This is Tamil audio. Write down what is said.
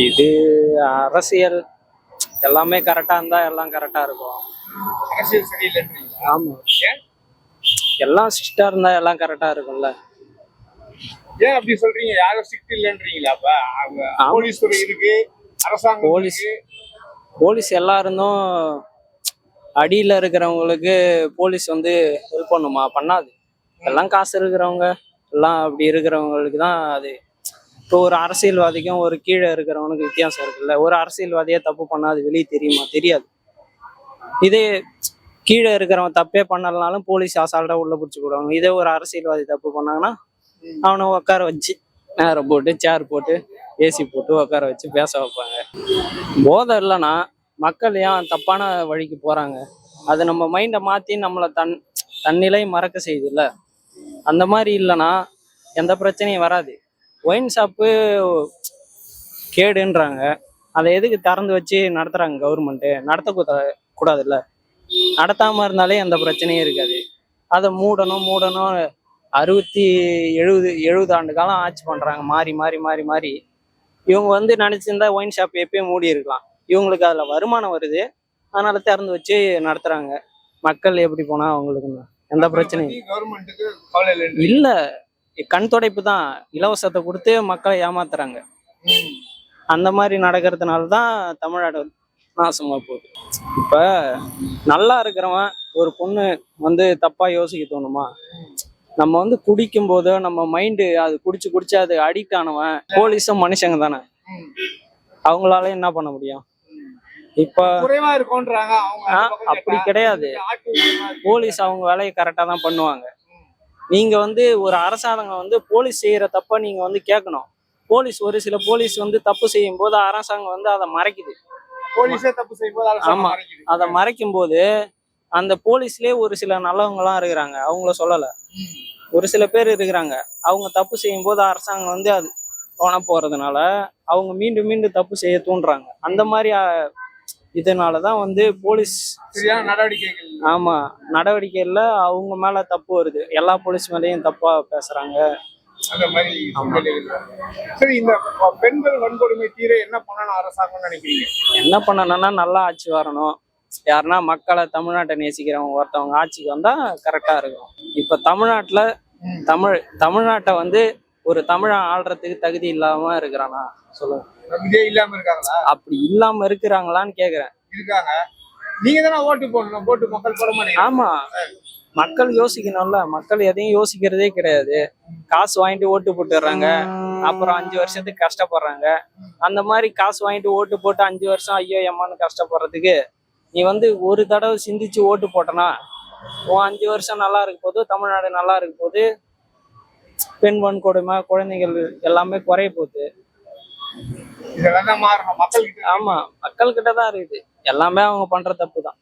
இது அரசியல் எல்லாமே கரெக்டா இருந்தா எல்லாம் கரெக்டா இருக்கும். அரசியல் சரியில்லைன்றீங்களா? ஆமா. ஏன்? எல்லாம் ஸ்ட்ரிக்டா இருந்தா எல்லாம் கரெக்டா இருக்கும்ல. ஏன் அப்படி சொல்றீங்க? யாரும் ஸ்ட்ரிக்ட் இல்லைன்றீங்களா அப்ப. போலீஸ் துறை இருக்கு அரசாங்கம் போலீஸ் போலீஸ் எல்லா இருந்தும் அடியில இருக்கிறவங்களுக்கு போலீஸ் வந்து ஹெல்ப் பண்ணுமா? பண்ணாது. எல்லாம் காசு இருக்கிறவங்க. எல்லாம் அப்படி இருக்கிறவங்களுக்கு தான் அது இப்போ ஒரு அரசியல்வாதிக்கும் ஒரு கீழே இருக்கிறவனுக்கு வித்தியாசம் இருக்குல்ல. ஒரு அரசியல்வாதியே தப்பு பண்ணாது வெளியே தெரியுமா? தெரியாது. இதே கீழே இருக்கிறவன் தப்பே பண்ணலனாலும் போலீஸ் அசால்ட்டா உள்ள பிடிச்சி போடுவாங்க. இதே ஒரு அரசியல்வாதி தப்பு பண்ணாங்கன்னா அவனை உட்கார வச்சு நேரம் போட்டு சேர் போட்டு ஏசி போட்டு உட்கார வச்சு பேச வைப்பாங்க. போதை இல்லைன்னா மக்கள் ஏன் தப்பான வழிக்கு போறாங்க? அது நம்ம மைண்டை மாத்தி நம்மளை தன் தன்னிலை மறக்க செய்யுதுல்ல. அந்த மாதிரி இல்லைன்னா எந்த பிரச்சனையும் வராது. ஒயின் ஷாப்பு கேடுன்றாங்க. அதை எதுக்கு திறந்து வச்சு நடத்துறாங்க கவர்மெண்ட்டு நடத்த கூடாதுல்ல. நடத்தாம இருந்தாலே எந்த பிரச்சனையும் இருக்காது. அதை மூடணும் மூடணும். அறுபத்தி எழுபது எழுபது ஆண்டு காலம் ஆட்சி பண்றாங்க. மாறி மாறி மாறி மாறி. இவங்க வந்து நினைச்சிருந்தா ஒயின் ஷாப் எப்பயும் மூடி இருக்கலாம். இவங்களுக்கு அதுல வருமானம் வருது. அதனால திறந்து வச்சு நடத்துறாங்க. மக்கள் எப்படி போனா அவங்களுக்கு எந்த பிரச்சனையும் இல்ல. கண் துடைப்பு தான் இலவசத்தை கொடுத்து மக்களை ஏமாத்துறாங்க. அந்த மாதிரி நடக்கிறதுனால தான் தமிழ்நாடு நாசமா போகுது. இப்ப நல்லா இருக்கிறவன் ஒரு பொண்ணு வந்து தப்பா யோசிக்க தோணுமா? நம்ம வந்து குடிக்கும் போதோ நம்ம மைண்டு அது குடிச்சு குடிச்சு அது அடிக்ட் ஆனவன் போலீஸும் மனுஷங்க தானே. அவங்களால என்ன பண்ண முடியும்? இப்ப குறைவா இருக்கும்ன்றாங்க அப்படி கிடையாது. போலீஸ் அவங்க வேலையை கரெக்டா தான் பண்ணுவாங்க. நீங்க வந்து ஒரு அரசாங்கம் வந்து போலீஸ் செய்யற தப்ப நீங்க வந்து கேட்கணும். போலீஸ் ஒரு சில போலீஸ் வந்து தப்பு செய்யும் போது அரசாங்கம் வந்து அதை மறைக்குது. போலீஸே தப்பு செய்யும்போது ஆமா. அதை மறைக்கும் போது அந்த போலீஸ்லயே ஒரு சில நல்லவங்கலாம் இருக்கிறாங்க. அவங்கள சொல்லல. ஒரு சில பேர் இருக்கிறாங்க. அவங்க தப்பு செய்யும் போது அரசாங்கம் வந்து அது தோண போறதுனால அவங்க மீண்டும் மீண்டும் தப்பு செய்ய தூண்டுறாங்க. அந்த மாதிரி அஹ், இதனாலதான் வந்து போலீஸ் சரியான நடவடிக்கைகள். ஆமா நடவடிக்கையில அவங்க மேல தப்பு வருது. எல்லா போலீஸ் மேலயும் தப்பா பேசுறாங்க. அந்த மாதிரி சரி இந்த பெண்கள் வன்கொடுமை தீர என்ன பண்ணணும் அரசாங்கம் நினைக்கிறீங்க? என்ன பண்ணணும்னா நல்லா ஆட்சி வரணும். யாருன்னா மக்களை தமிழ்நாட்டை நேசிக்கிறவங்க ஒருத்தவங்க ஆட்சிக்கு வந்தா கரெக்டா இருக்கும். இப்ப தமிழ்நாட்டுல. தமிழ் தமிழ்நாட்டை வந்து ஒரு தமிழை ஆள்றதுக்கு தகுதி இல்லாம இருக்கிறானா? சொல்லுங்க. இதே இல்லாம இருக்காங்களா? அப்படி இல்லாம இருக்கிறாங்களான்னு கேக்குறேன். இருக்காங்க. நீங்க தானே ஓட்டு போடணும் ஓட்டு மக்கள் போட மாட்டேங்க. ஆமா. மக்கள் யோசிக்கணும்ல. மக்கள் எதையும் யோசிக்கிறதே கிடையாது. காசு வாங்கிட்டு ஓட்டு போட்டுடுறாங்க அப்புறம் அஞ்சு வருஷத்துக்கு கஷ்டப்படுறாங்க. அந்த மாதிரி காசு வாங்கிட்டு ஓட்டு போட்டு அஞ்சு வருஷம் ஐயோ எம்மான்னு கஷ்டப்படுறதுக்கு நீ வந்து ஒரு தடவை சிந்திச்சு ஓட்டு போட்டனா உன் அஞ்சு வருஷம் நல்லா இருக்க போது தமிழ்நாடு நல்லா இருக்க போது பெண் வன்கொடுமை குழந்தைகள் எல்லாமே குறைய போகுது. இதெல்லாம் தான் மாறணும் மக்கள் ஆமா மக்கள் கிட்ட தான் இருக்குது. எல்லாமே அவங்க பண்ற தப்பு தான்